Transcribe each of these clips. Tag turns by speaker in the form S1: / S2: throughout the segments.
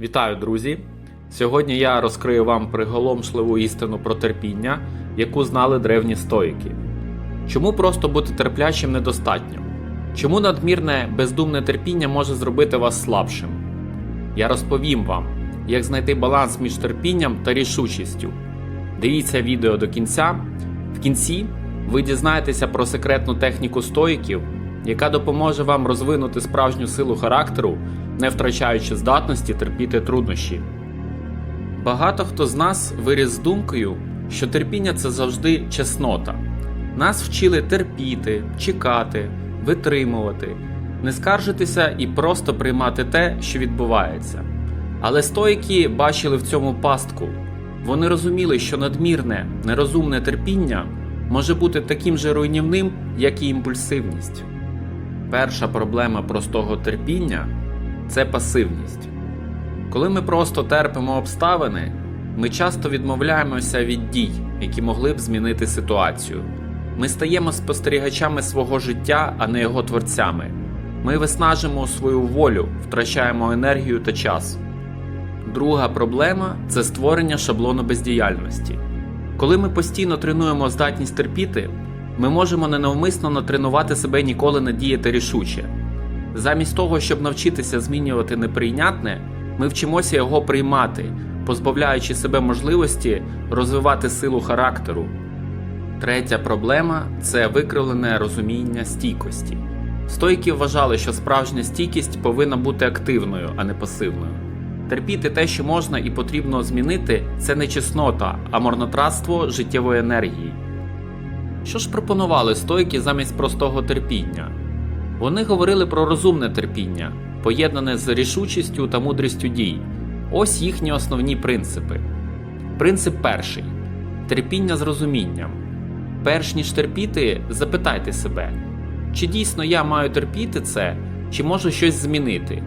S1: Вітаю, друзі! Сьогодні я розкрию вам приголомшливу істину про терпіння, яку знали древні стоїки. Чому просто бути терплячим недостатньо? Чому надмірне бездумне терпіння може зробити вас слабшим? Я розповім вам, як знайти баланс між терпінням та рішучістю. Дивіться відео до кінця. В кінці ви дізнаєтеся про секретну техніку стоїків, яка допоможе вам розвинути справжню силу характеру, не втрачаючи здатності терпіти труднощі. Багато хто з нас виріс з думкою, що терпіння це завжди чеснота. Нас вчили терпіти, чекати, витримувати, не скаржитися і просто приймати те, що відбувається. Але стоїки бачили в цьому пастку. Вони розуміли, що надмірне, нерозумне терпіння може бути таким же руйнівним, як і імпульсивність. Перша проблема простого терпіння це пасивність. Коли ми просто терпимо обставини, ми часто відмовляємося від дій, які могли б змінити ситуацію. Ми стаємо спостерігачами свого життя, а не його творцями. Ми виснажимо свою волю, втрачаємо енергію та час. Друга проблема це створення шаблону бездіяльності. Коли ми постійно тренуємо здатність терпіти, ми можемо ненавмисно натренувати себе ніколи не діяти рішуче. Замість того, щоб навчитися змінювати неприйнятне, ми вчимося його приймати, позбавляючи себе можливості розвивати силу характеру. Третя проблема це викривлене розуміння стійкості. Стойки вважали, що справжня стійкість повинна бути активною, а не пасивною. Терпіти те, що можна і потрібно змінити, це не чеснота, а марнотратство життєвої енергії. Що ж пропонували стойки замість простого терпіння? Вони говорили про розумне терпіння, поєднане з рішучістю та мудрістю дій. Ось їхні основні принципи. Принцип перший терпіння з розумінням. Перш ніж терпіти, запитайте себе, чи дійсно я маю терпіти це, чи можу щось змінити.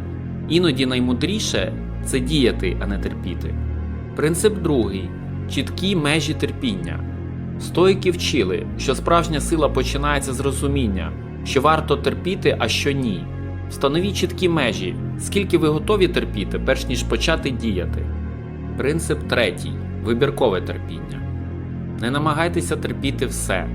S1: Іноді наймудріше це діяти, а не терпіти. Принцип другий чіткі межі терпіння. Стоїки вчили, що справжня сила починається з розуміння, що варто терпіти, а що ні. Встановіть чіткі межі, скільки ви готові терпіти, перш ніж почати діяти. Принцип третій вибіркове терпіння. Не намагайтеся терпіти все.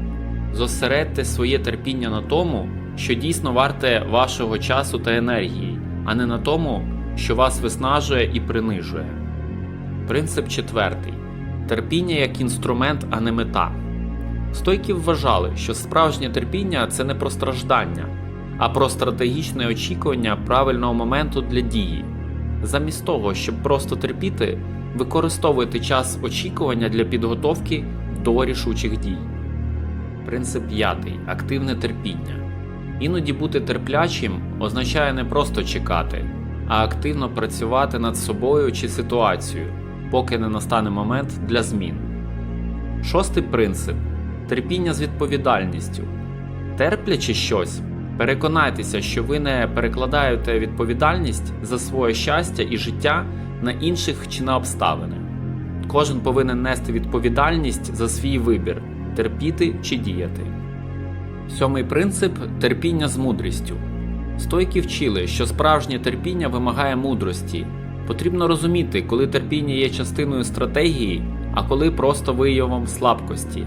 S1: Зосередьте своє терпіння на тому, що дійсно варте вашого часу та енергії, а не на тому, що вас виснажує і принижує. Принцип четвертий терпіння як інструмент, а не мета. Стойки вважали, що справжнє терпіння це не про страждання, а про стратегічне очікування правильного моменту для дії. Замість того, щоб просто терпіти, використовуйте час очікування для підготовки до рішучих дій. Принцип п'ятий активне терпіння. Іноді бути терплячим означає не просто чекати, а активно працювати над собою чи ситуацією, поки не настане момент для змін. Шостий принцип терпіння з відповідальністю. Терплячи щось, переконайтеся, що ви не перекладаєте відповідальність за своє щастя і життя на інших чи на обставини. Кожен повинен нести відповідальність за свій вибір терпіти чи діяти. Сьомий принцип терпіння з мудрістю. Стойки вчили, що справжнє терпіння вимагає мудрості. Потрібно розуміти, коли терпіння є частиною стратегії, а коли просто виявом слабкості.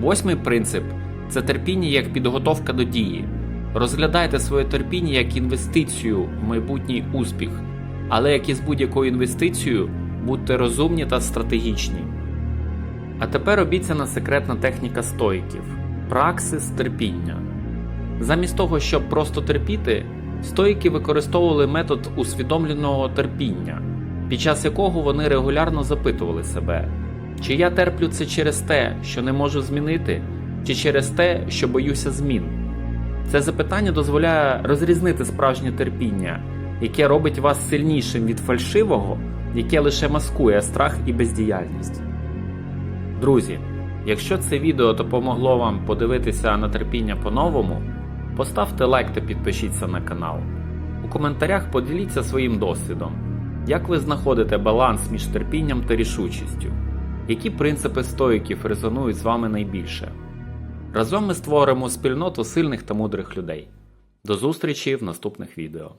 S1: Восьмий принцип це терпіння як підготовка до дії. Розглядайте своє терпіння як інвестицію в майбутній успіх, але як і з будь-якою інвестицією, будьте розумні та стратегічні. А тепер обіцяна секретна техніка стоїків праксис терпіння. Замість того, щоб просто терпіти, стоїки використовували метод усвідомленого терпіння, під час якого вони регулярно запитували себе, чи я терплю це через те, що не можу змінити, чи через те, що боюся змін. Це запитання дозволяє розрізнити справжнє терпіння, яке робить вас сильнішим від фальшивого, яке лише маскує страх і бездіяльність. Друзі, якщо це відео допомогло вам подивитися на терпіння по-новому, поставте лайк та підпишіться на канал. У коментарях поділіться своїм досвідом, як ви знаходите баланс між терпінням та рішучістю, які принципи стоїків резонують з вами найбільше. Разом ми створимо спільноту сильних та мудрих людей. До зустрічі в наступних відео.